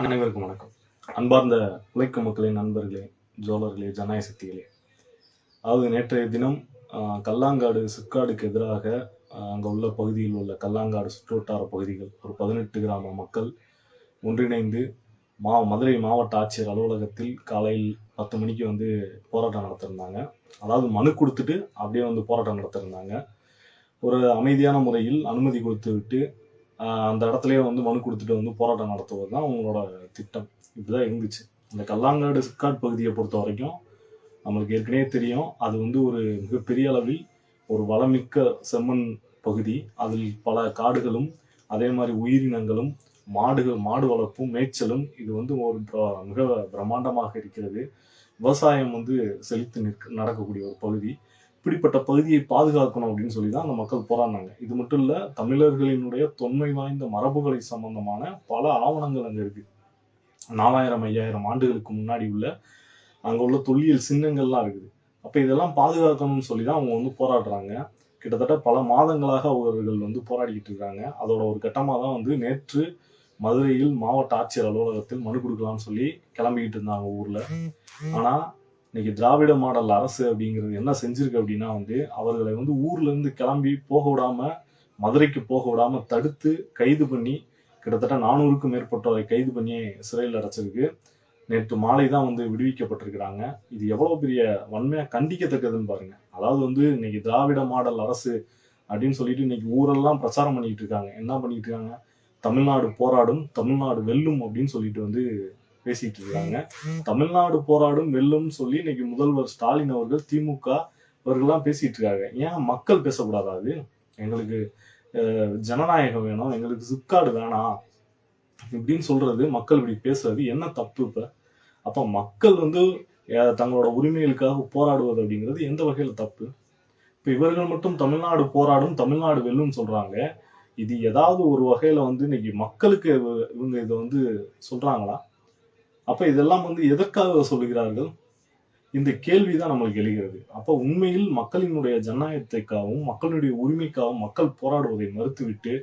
அனைவருக்கும் வணக்கம். அன்பார்ந்த உழைக்கும் மக்களின் நண்பர்களே ஜோலர்களே ஜனநாயக சக்திகளே. அதாவது நேற்றைய தினம் கல்லாங்காடு சிக்காடுக்கு எதிராக அங்கே உள்ள பகுதியில் உள்ள கல்லாங்காடு சுற்றுவட்டார பகுதிகள் ஒரு பதினெட்டு கிராம மக்கள் ஒன்றிணைந்து மா மதுரை மாவட்ட ஆட்சியர் அலுவலகத்தில் காலையில் பத்து மணிக்கு வந்து போராட்டம் நடத்திருந்தாங்க. அதாவது மனு கொடுத்துட்டு அப்படியே வந்து போராட்டம் நடத்திருந்தாங்க. ஒரு அமைதியான முறையில் அனுமதி கொடுத்து விட்டு அந்த இடத்துலயே வந்து மனு கொடுத்துட்டு வந்து போராட்டம் நடத்துவது தான் அவங்களோட திட்டம். இப்படிதான் இருந்துச்சு. இந்த கல்லாங்காடு சிக்காட் பகுதியை பொறுத்த வரைக்கும் நம்மளுக்கு ஏற்கனவே தெரியும். அது வந்து ஒரு மிகப்பெரிய அளவில் ஒரு வளமிக்க செம்மண் பகுதி. அதில் பல காடுகளும் அதே மாதிரி உயிரினங்களும் மாடுகள் மாடு வளர்ப்பும் மேய்ச்சலும் இது வந்து ஒரு மிக பிரம்மாண்டமாக இருக்கிறது. விவசாயம் வந்து செழித்து நிற்க நடக்கக்கூடிய ஒரு பகுதி. இப்படிப்பட்ட பகுதியை பாதுகாக்கணும் அப்படின்னு சொல்லி தான் அந்த மக்கள் போராடினாங்க. இது மட்டும் இல்லை தமிழர்களினுடைய தொன்மை வாய்ந்த மரபுகளை சம்பந்தமான பல ஆவணங்கள் அங்கே இருக்கு. நாலாயிரம் ஐயாயிரம் ஆண்டுகளுக்கு முன்னாடி உள்ள அங்கே உள்ள தொல்லியல் சின்னங்கள்லாம் இருக்குது. அப்போ இதெல்லாம் பாதுகாக்கணும்னு சொல்லி தான் அவங்க வந்து போராடுறாங்க. கிட்டத்தட்ட பல மாதங்களாக அவர்கள் வந்து போராடிக்கிட்டு இருக்காங்க. அதோட ஒரு கட்டமாக தான் வந்து நேற்று மதுரையில் மாவட்ட ஆட்சியர் அலுவலகத்தில் மனு கொடுக்கலாம்னு சொல்லி கிளம்பிக்கிட்டு இருந்தாங்க ஊரில். ஆனால் இன்னைக்கு திராவிட மாடல் அரசு அப்படிங்கிறது என்ன செஞ்சிருக்கு அப்படின்னா வந்து அவர்களை வந்து ஊர்ல இருந்து கிளம்பி போக விடாம மதுரைக்கு போக விடாம தடுத்து கைது பண்ணி கிட்டத்தட்ட நானூறுக்கும் மேற்பட்டவரை கைது பண்ணி சிறையில் அடைச்சிருக்கு. நேற்று மாலை தான் வந்து விடுவிக்கப்பட்டிருக்கிறாங்க. இது எவ்வளவு பெரிய வன்மையா கண்டிக்கத்தக்கதுன்னு பாருங்க. அதாவது வந்து இன்னைக்கு திராவிட மாடல் அரசு அப்படின்னு சொல்லிட்டு இன்னைக்கு ஊரெல்லாம் பிரச்சாரம் பண்ணிட்டு இருக்காங்க. என்ன பண்ணிட்டு இருக்காங்க? தமிழ்நாடு போராடும் தமிழ்நாடு வெல்லும் அப்படின்னு சொல்லிட்டு வந்து பேசிட்டு இருக்காங்க தமிழ்நாடு போராடும் வெல்லும் சொல்லி இன்னைக்கு முதல்வர் ஸ்டாலின் அவர்கள் திமுக அவர்கள்லாம் பேசிட்டு இருக்காங்க ஏன் மக்கள் பேசக்கூடாதா அது? எங்களுக்கு அஹ், ஜனநாயகம் வேணும் எங்களுக்கு சிப்காடு வேணாம். இப்படின்னு சொல்றது மக்கள் இப்படி பேசுறது என்ன தப்பு இப்ப? அப்ப மக்கள் வந்து தங்களோட உரிமைகளுக்காக போராடுவது அப்படிங்கிறது எந்த வகையில தப்பு? இப்ப இவர்கள் மட்டும் தமிழ்நாடு போராடும் தமிழ்நாடு வெல்லும் சொல்றாங்க. இது ஏதாவது ஒரு வகையில வந்து இன்னைக்கு மக்களுக்கு இவங்க இதை வந்து சொல்றாங்களா? அப்ப இதெல்லாம் வந்து எதற்காக சொல்லுகிறார்கள்? இந்த கேள்விதான் நம்மளுக்கு எழுகிறது. அப்ப உண்மையில் மக்களினுடைய ஜனநாயகத்திற்காகவும் மக்களுடைய உரிமைக்காகவும் மக்கள் போராடுவதை மறுத்துவிட்டு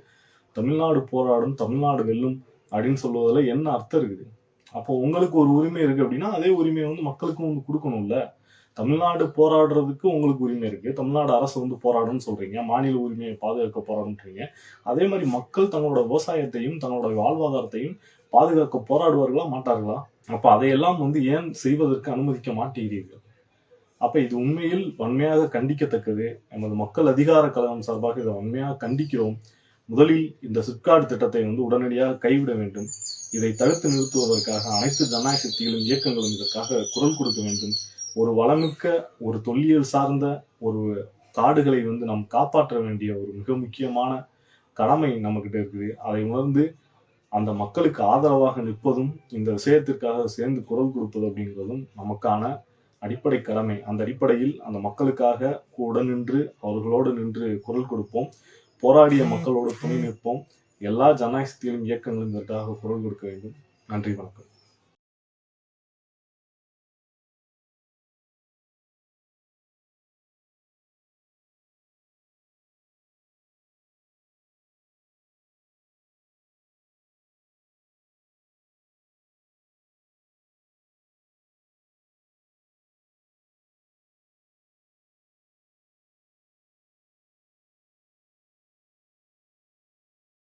தமிழ்நாடு போராடும் தமிழ்நாடு வெல்லும் அப்படின்னு சொல்வதில் என்ன அர்த்தம் இருக்குது? அப்போ உங்களுக்கு ஒரு உரிமை இருக்கு அப்படின்னா அதே உரிமையை வந்து மக்களுக்கும் வந்து கொடுக்கணும்ல? தமிழ்நாடு போராடுறதுக்கு உங்களுக்கு உரிமை இருக்கு. தமிழ்நாடு அரசு வந்து போராடும்னு சொல்றீங்க. மாநில உரிமையை பாதுகாக்க போராடுன்றீங்க அதே மாதிரி மக்கள் தங்களோட விவசாயத்தையும் தங்களோட வாழ்வாதாரத்தையும் பாதுகாக்க போராடுவார்களா மாட்டார்களா? அப்போ அதையெல்லாம் வந்து ஏன் செய்வதற்கு அனுமதிக்க மாட்டேங்கிறீர்கள் அப்ப இது உண்மையில் வன்மையாக கண்டிக்கத்தக்கது. நமது மக்கள் அதிகார கழகம் சார்பாக இதை வன்மையாக கண்டிக்கிறோம். முதலில் இந்த சிப்கார்டு திட்டத்தை வந்து உடனடியாக கைவிட வேண்டும். இதை தடுத்து நிறுத்துவதற்காக அனைத்து ஜனநாயக சக்திகளும் இயக்கங்களும் இதற்காக குரல் கொடுக்க வேண்டும். ஒரு வளமிக்க ஒரு தொல்லியல் சார்ந்த ஒரு காடுகளை வந்து நாம் காப்பாற்ற வேண்டிய ஒரு மிக முக்கியமான கடமை நம்மக்கிட்ட இருக்குது. அதை உணர்ந்து அந்த மக்களுக்கு ஆதரவாக நிற்பதும் இந்த விஷயத்திற்காக சேர்ந்து குரல் கொடுப்பது அப்படிங்கிறதும் நமக்கான அடிப்படை கடமை. அந்த அடிப்படையில் அந்த மக்களுக்காக கூட நின்று அவர்களோடு நின்று குரல் கொடுப்போம். போராடிய மக்களோடு துணை நிற்போம். எல்லா ஜனநாயக சக்திகளும் இயக்கங்களும் இதற்காக குரல் கொடுக்க வேண்டும். நன்றி வணக்கம்.